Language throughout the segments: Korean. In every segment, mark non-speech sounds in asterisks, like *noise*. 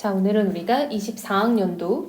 자, 오늘은 우리가 24학년도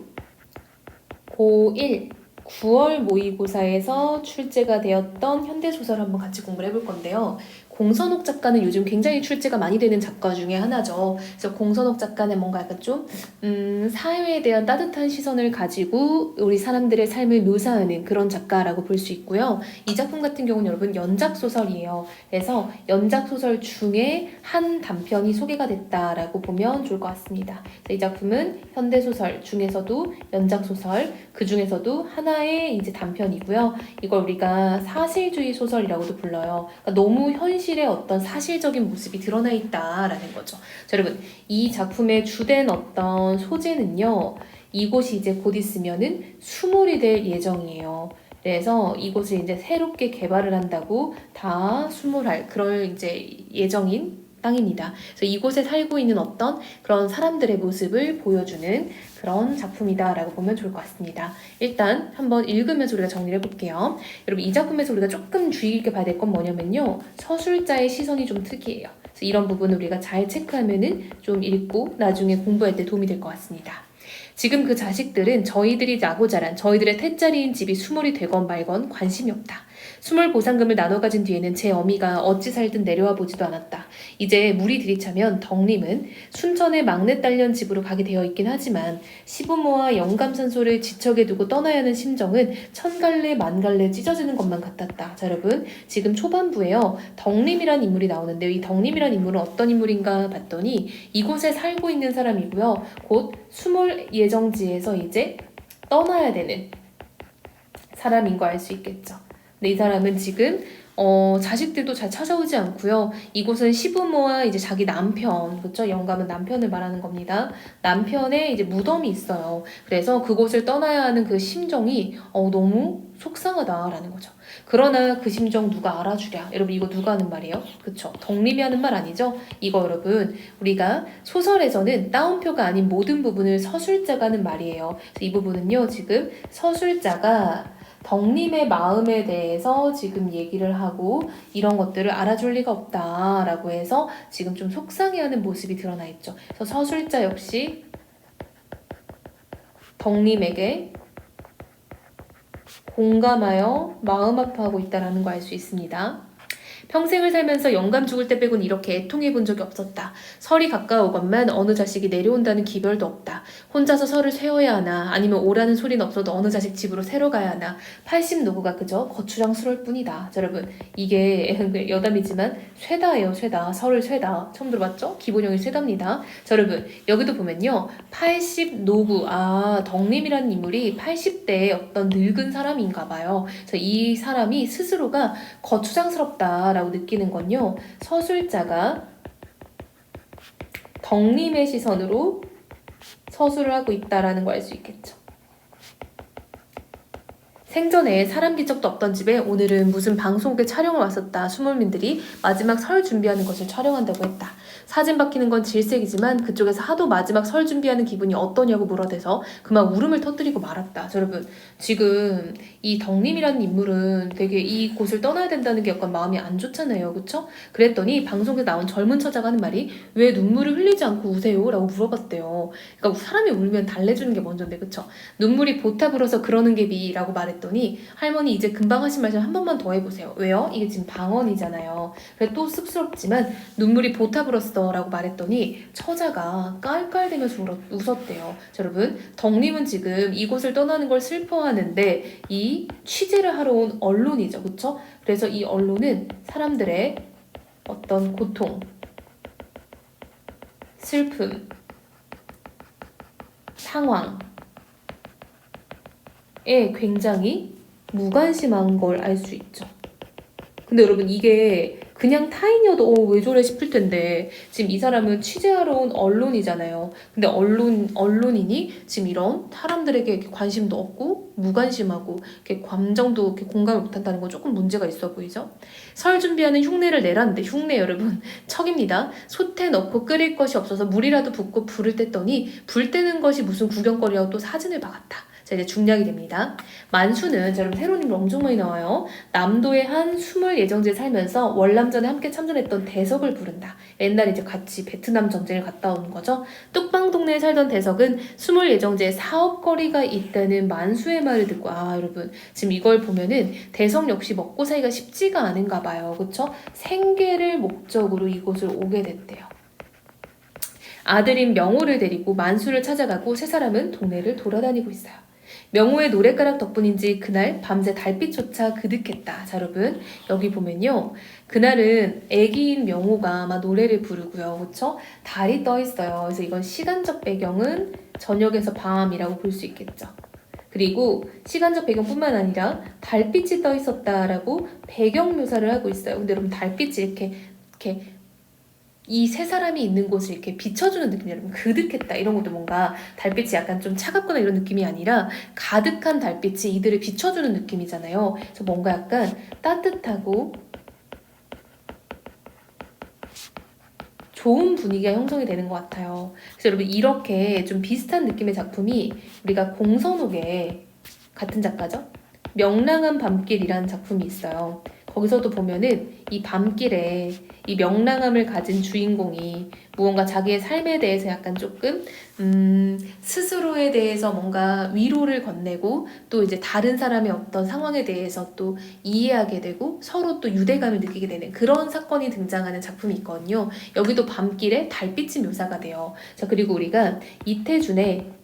고1 9월 모의고사에서 출제가 되었던 현대소설 한번 같이 공부를 해볼 건데요. 공선옥 작가는 요즘 굉장히 출제가 많이 되는 작가 중에 하나죠. 그래서 공선옥 작가는 뭔가 약간 좀, 음, 사회에 대한 따뜻한 시선을 가지고 우리 사람들의 삶을 묘사하는 그런 작가라고 볼 수 있고요. 이 작품 같은 경우는 여러분 연작소설이에요. 그래서 연작소설 중에 한 단편이 소개가 됐다라고 보면 좋을 것 같습니다. 이 작품은 현대소설 중에서도 연작소설, 그 중에서도 하나의 이제 단편이고요. 이걸 우리가 사실주의 소설이라고도 불러요. 그러니까 너무 현실 의 어떤 사실적인 모습이 드러나 있다라는 거죠. 자, 여러분, 이 작품의 주된 어떤 소재는요. 이곳이 이제 곧 있으면은 수몰이 될 예정이에요. 그래서 이곳을 이제 새롭게 개발을 한다고 다 수몰할 그럴 이제 예정인 땅입니다. 그래서 이곳에 살고 있는 어떤 그런 사람들의 모습을 보여주는 그런 작품이다라고 보면 좋을 것 같습니다. 일단 한번 읽으면서 우리가 정리를 해볼게요. 여러분 이 작품에서 우리가 조금 주의 깊게 봐야 될 건 뭐냐면요. 서술자의 시선이 좀 특이해요. 그래서 이런 부분을 우리가 잘 체크하면은 좀 읽고 나중에 공부할 때 도움이 될 것 같습니다. 지금 그 자식들은 저희들이 나고 자란 저희들의 태자리인 집이 수몰이 되건 말건 관심이 없다. 수몰 보상금을 나눠 가진 뒤에는 제 어미가 어찌 살든 내려와 보지도 않았다. 이제 물이 들이차면 덕림은 순천의 막내 딸년 집으로 가게 되어 있긴 하지만 시부모와 영감산소를 지척에 두고 떠나야 하는 심정은 천갈래 만갈래 찢어지는 것만 같았다. 자 여러분 지금 초반부에요. 덕림이란 인물이 나오는데요. 이 덕림이란 인물은 어떤 인물인가 봤더니 이곳에 살고 있는 사람이고요. 곧 수몰 예정지에서 이제 떠나야 되는 사람인 거 알 수 있겠죠. 근데 이 사람은 지금 어, 자식들도 잘 찾아오지 않고요. 이곳은 시부모와 이제 자기 남편, 그렇죠? 영감은 남편을 말하는 겁니다. 남편의 이제 무덤이 있어요. 그래서 그곳을 떠나야 하는 그 심정이 어, 너무 속상하다라는 거죠. 그러나 그 심정 누가 알아주랴? 여러분 이거 누가 하는 말이에요? 그쵸? 덕림이 하는 말 아니죠? 이거 여러분 우리가 소설에서는 따옴표가 아닌 모든 부분을 서술자가 하는 말이에요. 이 부분은요 지금 서술자가 덕림의 마음에 대해서 지금 얘기를 하고 이런 것들을 알아줄 리가 없다라고 해서 지금 좀 속상해하는 모습이 드러나 있죠. 그래서 서술자 역시 덕림에게 공감하여 마음 아파하고 있다라는 거 알 수 있습니다. 평생을 살면서 영감 죽을 때 빼곤 이렇게 애통해 본 적이 없었다. 설이 가까우건만 어느 자식이 내려온다는 기별도 없다. 혼자서 설을 세워야 하나 아니면 오라는 소리는 없어도 어느 자식 집으로 새러 가야 하나 80 노구가 그저 거추장스러울 뿐이다. 자, 여러분 이게 *laughs* 여담이지만 쇠다예요 쇠다. 설을 쇠다. 처음 들어봤죠? 기본형이 쇠다입니다. 자, 여러분 여기도 보면요 80 노구 아 덕림이라는 인물이 80대의 어떤 늙은 사람인가 봐요. 이 사람이 스스로가 거추장스럽다라고 느끼는 건요 서술자가 덕림의 시선으로 서술을 하고 있다라는 걸 알 수 있겠죠. 생전에 사람 기적도 없던 집에 오늘은 무슨 방송국에 촬영을 왔었다. 수몰민들이 마지막 설 준비하는 것을 촬영한다고 했다. 사진 박히는 건 질색이지만 그쪽에서 하도 마지막 설 준비하는 기분이 어떠냐고 물어대서 그만 울음을 터뜨리고 말았다. 자, 여러분 지금 이 덕림이라는 인물은 되게 이 곳을 떠나야 된다는 게 약간 마음이 안 좋잖아요. 그쵸? 그랬더니 방송에 나온 젊은 처자가 하는 말이 왜 눈물을 흘리지 않고 우세요? 라고 물어봤대요. 그러니까 사람이 울면 달래주는 게 먼저인데 그쵸? 눈물이 불어서 그러는 게 비라고 말했더니 할머니 이제 금방 하신 말씀 한 번만 더 해보세요. 왜요? 이게 지금 방언이잖아요. 그래 또 쑥스럽지만 눈물이 불었어 라고 말했더니 처자가 울었, 웃었대요. 자, 여러분 덕림은 지금 이곳을 떠나는 걸 슬퍼하는데 이 취재를 하러 온 언론이죠. 그쵸? 그래서 이 언론은 사람들의 어떤 고통, 슬픔, 상황에 굉장히 무관심한 걸 알 수 있죠. 근데 여러분 이게 그냥 타인이어도 어, 왜 저래 싶을 텐데 지금 이 사람은 취재하러 온 언론이잖아요. 근데 언론 언론인이 지금 이런 사람들에게 관심도 없고 무관심하고 이렇게 감정도 이렇게 공감을 못한다는 건 조금 문제가 있어 보이죠. 설 준비하는 흉내를 내라는데 흉내 여러분 *laughs* 척입니다. 솥에 넣고 끓일 것이 없어서 물이라도 붓고 불을 뗐더니 불 떼는 것이 무슨 구경거리라고 또 사진을 박았다. 자 이제 중략이 됩니다. 만수는 자 여러분 새로운 인물 엄청 많이 나와요. 남도의 한 수물 예정지에 살면서 월남전에 함께 참전했던 대석을 부른다. 옛날에 이제 같이 베트남 전쟁을 갔다 온 거죠. 뚝방 동네에 살던 대석은 수물 예정지에 사업거리가 있다는 만수의 말을 듣고 아 여러분 지금 이걸 보면은 대석 역시 먹고 살기가 쉽지가 않은가 봐요. 그쵸? 생계를 목적으로 이곳을 오게 됐대요. 아들인 명호를 데리고 만수를 찾아가고 세 사람은 동네를 돌아다니고 있어요. 명호의 노랫가락 덕분인지 그날 밤새 달빛조차 그득했다. 자, 여러분 여기 보면요. 그날은 애기인 명호가 막 노래를 부르고요. 그쵸? 달이 떠 있어요. 그래서 이건 시간적 배경은 저녁에서 밤이라고 볼 수 있겠죠. 그리고 시간적 배경뿐만 아니라 달빛이 떠 있었다라고 배경 묘사를 하고 있어요. 근데 여러분 달빛이 이렇게 이렇게 이 세 사람이 있는 곳을 이렇게 비춰주는 느낌 여러분 그득했다 이런 것도 뭔가 달빛이 약간 좀 차갑거나 이런 느낌이 아니라 가득한 달빛이 이들을 비춰주는 느낌이잖아요. 그래서 뭔가 약간 따뜻하고 좋은 분위기가 형성이 되는 것 같아요. 그래서 여러분 이렇게 좀 비슷한 느낌의 작품이 우리가 공선욱의 같은 작가죠. 명랑한 밤길이라는 작품이 있어요. 거기서도 보면은 이 밤길에 이 명랑함을 가진 주인공이 무언가 자기의 삶에 대해서 약간 조금 음, 스스로에 대해서 뭔가 위로를 건네고 또 이제 다른 사람의 어떤 상황에 대해서 또 이해하게 되고 서로 또 유대감을 느끼게 되는 그런 사건이 등장하는 작품이 있거든요. 여기도 밤길에 달빛이 묘사가 돼요. 자 그리고 우리가 이태준의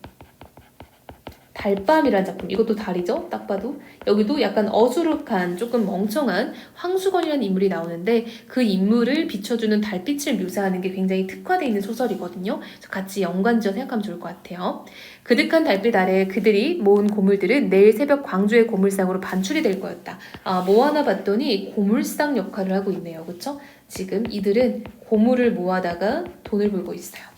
달밤이라는 작품. 이것도 달이죠? 딱 봐도. 여기도 약간 어수룩한 조금 멍청한 황수건이라는 인물이 나오는데 그 인물을 비춰주는 달빛을 묘사하는 게 굉장히 특화되어 있는 소설이거든요. 같이 연관지어 생각하면 좋을 것 같아요. 그득한 달빛 아래 그들이 모은 고물들은 내일 새벽 광주의 고물상으로 반출이 될 거였다. 아, 뭐 하나 봤더니 고물상 역할을 하고 있네요. 그쵸? 지금 이들은 고물을 모아다가 돈을 벌고 있어요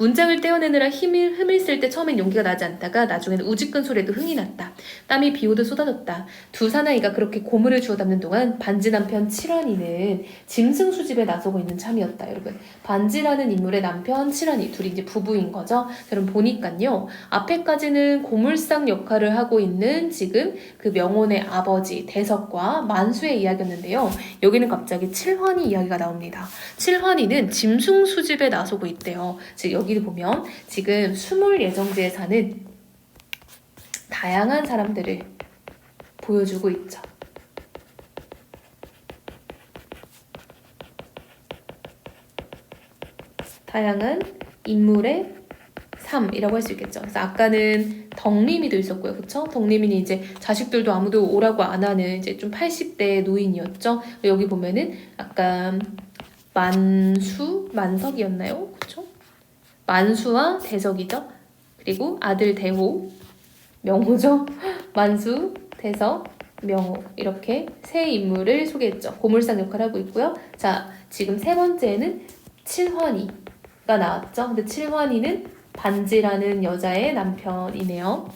문장을 떼어내느라 힘을 흠을 쓸 때 처음엔 용기가 나지 않다가 나중에는 우직근 소리에도 흥이 났다. 땀이 비 오듯 쏟아졌다. 두 사나이가 그렇게 고물을 주워 담는 동안 반지 남편 칠환이는 짐승 수집에 나서고 있는 참이었다. 여러분 반지라는 인물의 남편 칠환이 둘이 이제 부부인 거죠. 여러분 보니까요 앞에까지는 고물상 역할을 하고 있는 지금 그 명혼의 아버지 대석과 만수의 이야기였는데요. 여기는 갑자기 칠환이 이야기가 나옵니다. 칠환이는 짐승 수집에 나서고 있대요. 즉 여기 여기를 보면 지금 수물 예정지에 사는 다양한 사람들을 보여주고 있죠. 다양한 인물의 삶이라고 할 수 있겠죠. 그래서 아까는 덕림이도 있었고요. 그쵸? 덕림이는 이제 자식들도 아무도 오라고 안 하는 이제 좀 80대 노인이었죠. 여기 보면은 약간 만수? 만석이었나요? 그쵸? 만수와 대석이죠. 그리고 아들 대호, 명호죠. *laughs* 만수, 대석, 명호 이렇게 세 인물을 소개했죠. 고물상 역할을 하고 있고요. 자, 지금 세 번째는 칠환이가 나왔죠. 근데 칠환이는 반지라는 여자의 남편이네요.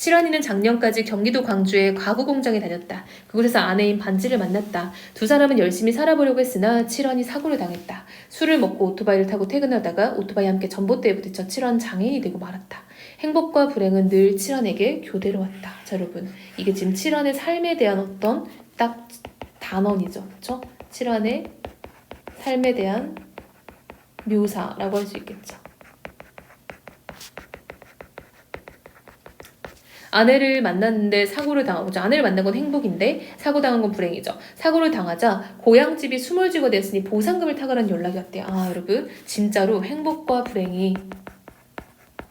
칠환이는 작년까지 경기도 광주의 가구 공장에 다녔다. 그곳에서 아내인 반지를 만났다. 두 사람은 열심히 살아보려고 했으나 칠환이 사고를 당했다. 술을 먹고 오토바이를 타고 퇴근하다가 오토바이 함께 전봇대에 부딪혀 칠환 장애인이 되고 말았다. 행복과 불행은 늘 칠환에게 교대로 왔다. 자, 여러분. 이게 지금 칠환의 삶에 대한 어떤 딱 단언이죠. 그쵸? 칠환의 삶에 대한 묘사라고 할 수 있겠죠. 아내를 만났는데 사고를 당하고 아내를 만난 건 행복인데 사고 당한 건 불행이죠. 사고를 당하자 고향집이 수몰지가 됐으니 보상금을 타가라는 연락이 왔대요. 아 여러분 진짜로 행복과 불행이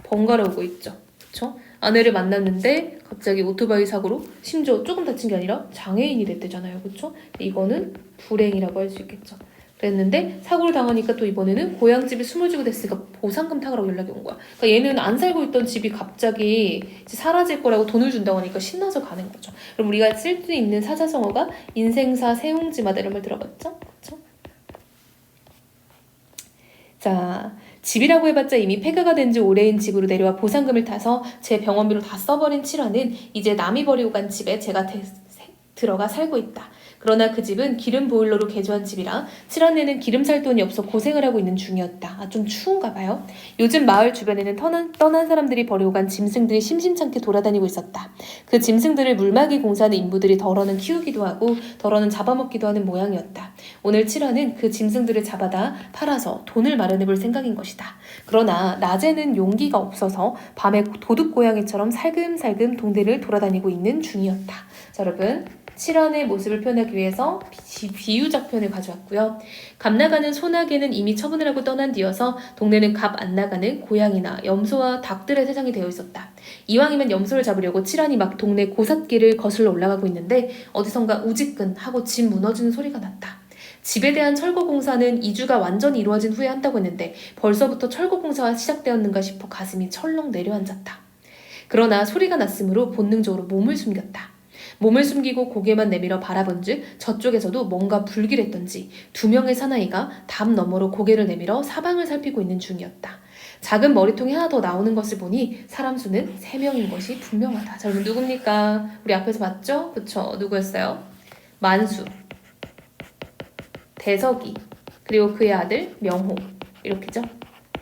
번갈아 오고 있죠. 그렇죠? 아내를 만났는데 갑자기 오토바이 사고로 심지어 조금 다친 게 아니라 장애인이 됐대잖아요. 그렇죠? 이거는 불행이라고 할 수 있겠죠. 그랬는데 사고를 당하니까 또 이번에는 고향 집이 숨을 지고 됐으니까 보상금 타가라고 연락이 온 거야. 그러니까 얘는 안 살고 있던 집이 갑자기 사라질 거라고 돈을 준다고 하니까 신나서 가는 거죠. 그럼 우리가 쓸 수 있는 사자성어가 인생사 세웅지마다 이런 말 들어봤죠? 그렇죠? 자, 집이라고 해봤자 이미 폐가가 된 지 오래인 집으로 내려와 보상금을 타서 제 병원비로 다 써버린 칠화는 이제 남이 버리고 간 집에 제가 대, 들어가 살고 있다. 그러나 그 집은 기름 보일러로 개조한 집이라 칠한내는 기름 살 돈이 없어 고생을 하고 있는 중이었다. 아, 좀 추운가 봐요. 요즘 마을 주변에는 떠난, 떠난 사람들이 버리고 간 짐승들이 심심찮게 돌아다니고 있었다. 그 짐승들을 물막이 공사하는 인부들이 덜어는 키우기도 하고 덜어는 잡아먹기도 하는 모양이었다. 오늘 칠한은 그 짐승들을 잡아다 팔아서 돈을 마련해 볼 생각인 것이다. 그러나 낮에는 용기가 없어서 밤에 도둑 고양이처럼 살금살금 동네를 돌아다니고 있는 중이었다. 자, 여러분. 칠한의 모습을 표현하기 위해서 비, 비유적 표현을 가져왔고요. 값 나가는 소나기는 이미 처분을 하고 떠난 뒤여서 동네는 값안 나가는 고양이나 염소와 닭들의 세상이 되어 있었다. 이왕이면 염소를 잡으려고 칠한이 막 동네 고삿길을 거슬러 올라가고 있는데 어디선가 우지끈 하고 집 무너지는 소리가 났다. 집에 대한 철거 공사는 2주가 완전히 이루어진 후에 한다고 했는데 벌써부터 철거 공사가 시작되었는가 싶어 가슴이 철렁 내려앉았다. 그러나 소리가 났으므로 본능적으로 몸을 숨겼다. 몸을 숨기고 고개만 내밀어 바라본즉 저쪽에서도 뭔가 불길했던지 두 명의 사나이가 담 너머로 고개를 내밀어 사방을 살피고 있는 중이었다. 작은 머리통이 하나 더 나오는 것을 보니 사람 수는 세 명인 것이 분명하다. 자, 여러분 누굽니까? 우리 앞에서 봤죠? 그쵸? 누구였어요? 만수, 대석이, 그리고 그의 아들 명호 이렇게죠.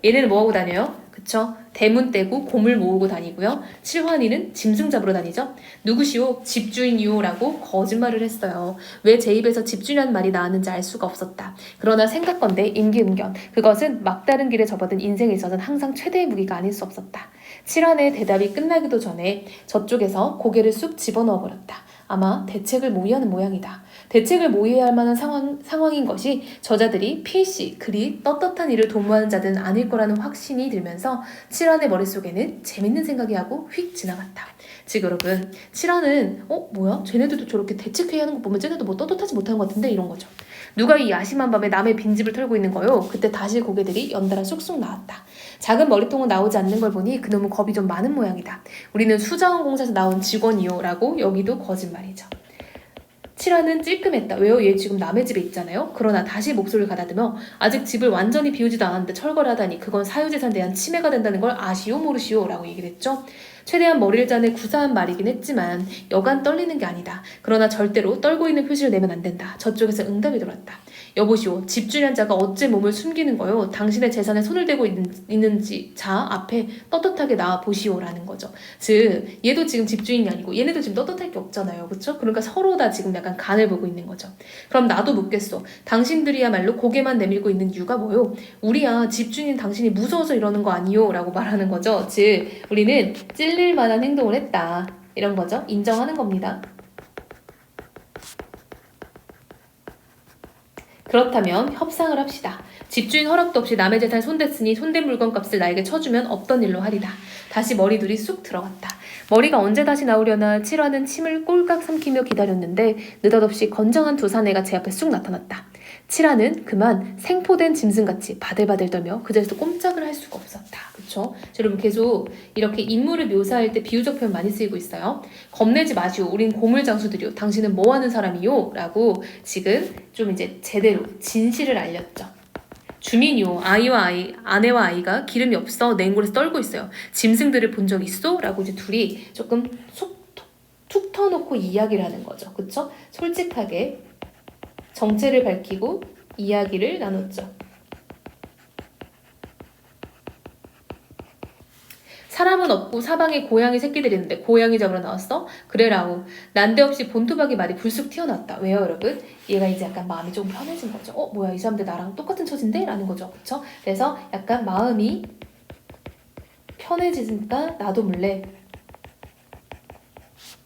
얘네는 뭐하고 다녀요? 그쵸? 대문 떼고 고물 모으고 다니고요. 칠환이는 짐승 잡으러 다니죠. 누구시오? 집주인이오라고 거짓말을 했어요. 왜 제 입에서 집주인이라는 말이 나왔는지 알 수가 없었다. 그러나 생각건대 임기응변. 그것은 막다른 길에 접어든 인생에 있어서는 항상 최대의 무기가 아닐 수 없었다. 칠환의 대답이 끝나기도 전에 저쪽에서 고개를 쑥 집어넣어 버렸다. 아마 대책을 모의하는 모양이다. 대책을 모의해야 할 만한 상황, 상황인 것이 저자들이 필시 그리 떳떳한 일을 도모하는 자들은 아닐 거라는 확신이 들면서 칠환의 머릿속에는 재밌는 생각이 하고 휙 지나갔다. 지금 여러분, 칠환은 어 뭐야? 쟤네들도 저렇게 대책회의 하는 거 보면 쟤네도 뭐 떳떳하지 못한 것 같은데 이런 거죠. 누가 이 야심한 밤에 남의 빈집을 털고 있는 거요? 그때 다시 고개들이 연달아 쑥쑥 나왔다. 작은 머리통은 나오지 않는 걸 보니 그놈은 겁이 좀 많은 모양이다. 우리는 수자원공사에서 나온 직원이요라고 여기도 거짓말이죠. 칠하는 찔끔했다. 왜요? 얘 지금 남의 집에 있잖아요. 그러나 다시 목소리를 가다듬어 아직 집을 완전히 비우지도 않았는데 철거를 하다니 그건 사유재산에 대한 침해가 된다는 걸 아시오 모르시오 라고 얘기를 했죠. 최대한 머리를 짜내 구사한 말이긴 했지만 여간 떨리는 게 아니다. 그러나 절대로 떨고 있는 표시를 내면 안 된다. 저쪽에서 응답이 들어왔다. 여보시오, 집주인한 자가 어째 몸을 숨기는 거요? 당신의 재산에 손을 대고 있는, 지자 앞에 떳떳하게 나와 보시오라는 거죠. 즉, 얘도 지금 집주인이 아니고 얘네도 지금 떳떳할 게 없잖아요. 그렇죠? 그러니까 서로 다 지금 약간 간을 보고 있는 거죠. 그럼 나도 묻겠소. 당신들이야말로 고개만 내밀고 있는 이유가 뭐요? 우리야 집주인 당신이 무서워서 이러는 거 아니요? 라고 말하는 거죠. 즉, 우리는 찔릴 만한 행동을 했다. 이런 거죠. 인정하는 겁니다. 그렇다면 협상을 합시다. 집주인 허락도 없이 남의 재산 손댔으니 손댄 물건 값을 나에게 쳐주면 없던 일로 하리다. 다시 머리둘이 쑥 들어갔다. 머리가 언제 다시 나오려나 칠화는 침을 꼴깍 삼키며 기다렸는데 느닷없이 건장한 두 사내가 제 앞에 쑥 나타났다. 칠화는 그만 생포된 짐승같이 바들바들 떨며 그 자리에서 꼼짝을 할 수가 없었다. 그쵸? 여러분 계속 이렇게 인물을 묘사할 때 비유적 표현 많이 쓰이고 있어요. 겁내지 마시오. 우린 고물장수들이오. 당신은 뭐 하는 사람이요? 라고 지금 좀 이제 제대로 진실을 알렸죠. 주민이요. 아이와 아이, 아내와 아이가 기름이 없어 냉골에서 떨고 있어요. 짐승들을 본 적 있어? 라고 이제 둘이 조금 속, 툭 터놓고 이야기를 하는 거죠. 그쵸? 솔직하게 정체를 밝히고 이야기를 나눴죠. 사람은 없고 사방에 고양이 새끼들이 있는데 고양이 잡으러 나왔어? 그래 라우 난데없이 본토박이 말이 불쑥 튀어나왔다. 왜요 여러분? 얘가 이제 약간 마음이 좀 편해진 거죠. 어 뭐야 이 사람들 나랑 똑같은 처진데? 라는 거죠. 그쵸? 그래서 약간 마음이 편해지니까 나도 몰래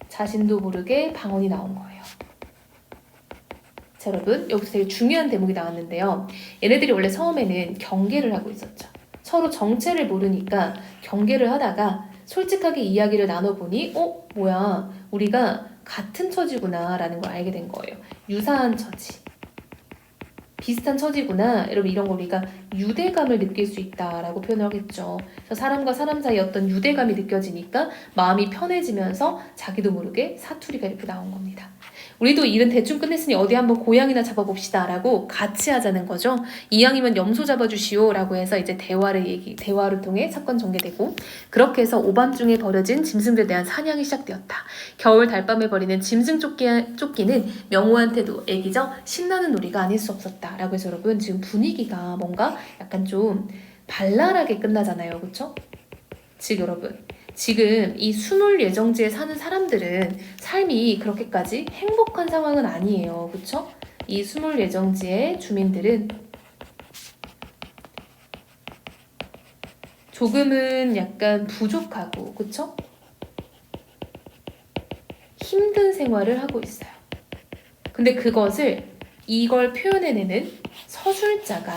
자신도 모르게 방언이 나온 거예요. 자 여러분 여기서 되게 중요한 대목이 나왔는데요. 얘네들이 원래 처음에는 경계를 하고 있었죠. 서로 정체를 모르니까 경계를 하다가 솔직하게 이야기를 나눠보니 어? 뭐야 우리가 같은 처지구나 라는 걸 알게 된 거예요. 유사한 처지. 비슷한 처지구나. 여러분 이런 걸 우리가 유대감을 느낄 수 있다라고 표현을 하겠죠. 그래서 사람과 사람 사이 어떤 유대감이 느껴지니까 마음이 편해지면서 자기도 모르게 사투리가 이렇게 나온 겁니다. 우리도 일은 대충 끝냈으니 어디 한번 고양이나 잡아봅시다 라고 같이 하자는 거죠. 이왕이면 염소 잡아주시오 라고 해서 이제 대화를 얘기 대화를 통해 사건 전개되고 그렇게 해서 오밤중에 벌어진 짐승들에 대한 사냥이 시작되었다. 겨울 달밤에 벌이는 짐승 쫓기, 쫓기는 명호한테도 애기죠 신나는 놀이가 아닐 수 없었다 라고 해서 여러분 지금 분위기가 뭔가 약간 좀 발랄하게 끝나잖아요, 그렇죠? 지금 여러분 지금 이 수몰 예정지에 사는 사람들은 삶이 그렇게까지 행복한 상황은 아니에요. 그쵸? 이 수몰 예정지의 주민들은 조금은 약간 부족하고, 그쵸? 힘든 생활을 하고 있어요. 근데 그것을 이걸 표현해내는 서술자가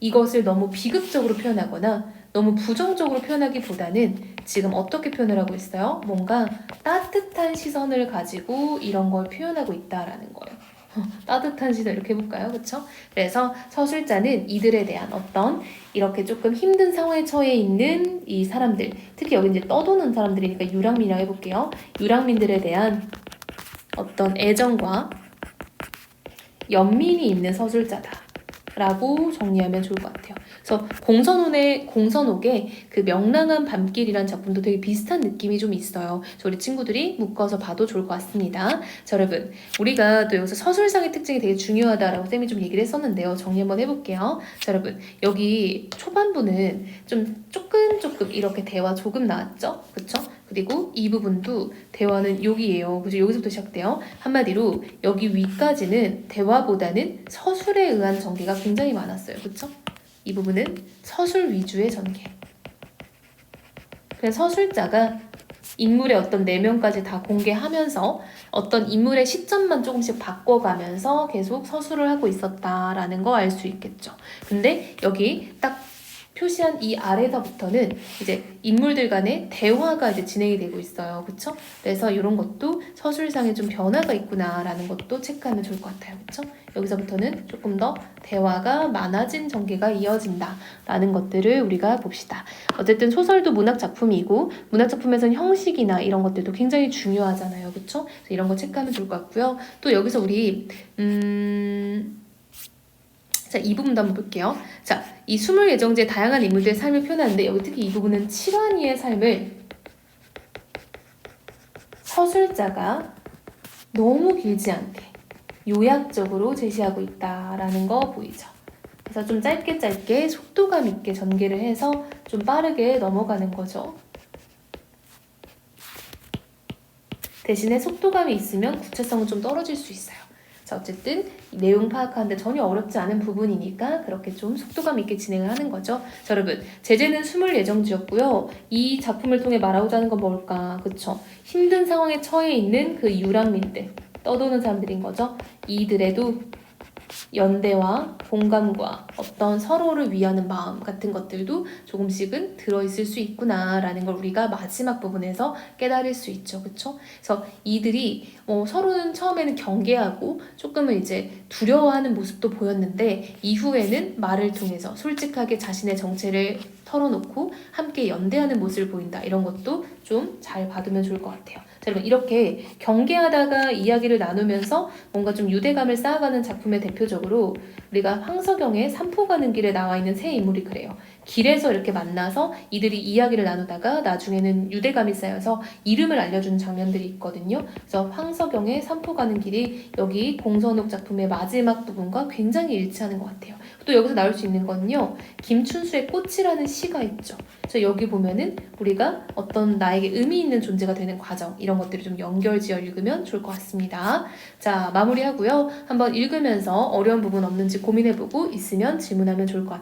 이것을 너무 비극적으로 표현하거나 너무 부정적으로 표현하기보다는 지금 어떻게 표현을 하고 있어요? 뭔가 따뜻한 시선을 가지고 이런 걸 표현하고 있다라는 거예요. *laughs* 따뜻한 시선 이렇게 해볼까요? 그렇죠? 그래서 서술자는 이들에 대한 어떤 이렇게 조금 힘든 상황에 처해 있는 이 사람들, 특히 여기 이제 떠도는 사람들이니까 유랑민이라고 해볼게요. 유랑민들에 대한 어떤 애정과 연민이 있는 서술자다. 라고 정리하면 좋을 것 같아요. 그래서 공선옥의 공선옥의 그 명랑한 밤길이란 작품도 되게 비슷한 느낌이 좀 있어요. 우리 친구들이 묶어서 봐도 좋을 것 같습니다. 자, 여러분 우리가 또 여기서 서술상의 특징이 되게 중요하다라고 쌤이 좀 얘기를 했었는데요. 정리 한번 해볼게요. 자, 여러분 여기 초반부는 좀 조금 조금 이렇게 대화 조금 나왔죠, 그렇죠? 그리고 이 부분도 대화는 여기예요. 그죠? 여기서부터 시작돼요. 한마디로 여기 위까지는 대화보다는 서술에 의한 전개가 굉장히 많았어요. 그렇죠? 이 부분은 서술 위주의 전개. 그래서 서술자가 인물의 어떤 내면까지 다 공개하면서 어떤 인물의 시점만 조금씩 바꿔가면서 계속 서술을 하고 있었다라는 거 알 수 있겠죠. 근데 여기 딱 표시한 이 아래서부터는 이제 인물들 간의 대화가 이제 진행이 되고 있어요. 그쵸? 그래서 이런 것도 서술상에 좀 변화가 있구나라는 것도 체크하면 좋을 것 같아요. 그쵸? 여기서부터는 조금 더 대화가 많아진 전개가 이어진다라는 것들을 우리가 봅시다. 어쨌든 소설도 문학 작품이고 문학 작품에서는 형식이나 이런 것들도 굉장히 중요하잖아요. 그쵸? 이런 거 체크하면 좋을 것 같고요. 또 여기서 우리 음 자, 이 부분도 한번 볼게요. 자, 이 수물 예정지의 다양한 인물들의 삶을 표현하는데 여기 특히 이 부분은 칠환이의 삶을 서술자가 너무 길지 않게 요약적으로 제시하고 있다라는 거 보이죠. 그래서 좀 짧게 짧게 속도감 있게 전개를 해서 좀 빠르게 넘어가는 거죠. 대신에 속도감이 있으면 구체성은 좀 떨어질 수 있어요. 자, 어쨌든 내용 파악하는데 전혀 어렵지 않은 부분이니까 그렇게 좀 속도감 있게 진행을 하는 거죠. 자, 여러분, 제재는 숨을 예정지였고요. 이 작품을 통해 말하고자 하는 건 뭘까? 그쵸? 힘든 상황에 처해 있는 그 유랑민들, 떠도는 사람들인 거죠. 이들에도 연대와 공감과 어떤 서로를 위하는 마음 같은 것들도 조금씩은 들어있을 수 있구나라는 걸 우리가 마지막 부분에서 깨달을 수 있죠. 그쵸? 그래서 이들이 어, 서로는 처음에는 경계하고 조금은 이제 두려워하는 모습도 보였는데 이후에는 말을 통해서 솔직하게 자신의 정체를 털어놓고 함께 연대하는 모습을 보인다. 이런 것도 좀잘 받으면 좋을 것 같아요. 자, 여러분 이렇게 경계하다가 이야기를 나누면서 뭔가 좀 유대감을 쌓아가는 작품의 대표적으로 우리가 황석영의 삼포 가는 길에 나와 있는 세 인물이 그래요. 길에서 이렇게 만나서 이들이 이야기를 나누다가 나중에는 유대감이 쌓여서 이름을 알려주는 장면들이 있거든요. 그래서 황석영의 삼포 가는 길이 여기 공선옥 작품의 마지막 부분과 굉장히 일치하는 것 같아요. 또 여기서 나올 수 있는 건요. 김춘수의 꽃이라는 시가 있죠. 그래서 여기 보면은 우리가 어떤 나에게 의미 있는 존재가 되는 과정 이런 것들을 좀 연결지어 읽으면 좋을 것 같습니다. 자 마무리하고요. 한번 읽으면서 어려운 부분 없는지 고민해보고 있으면 질문하면 좋을 것 같아요.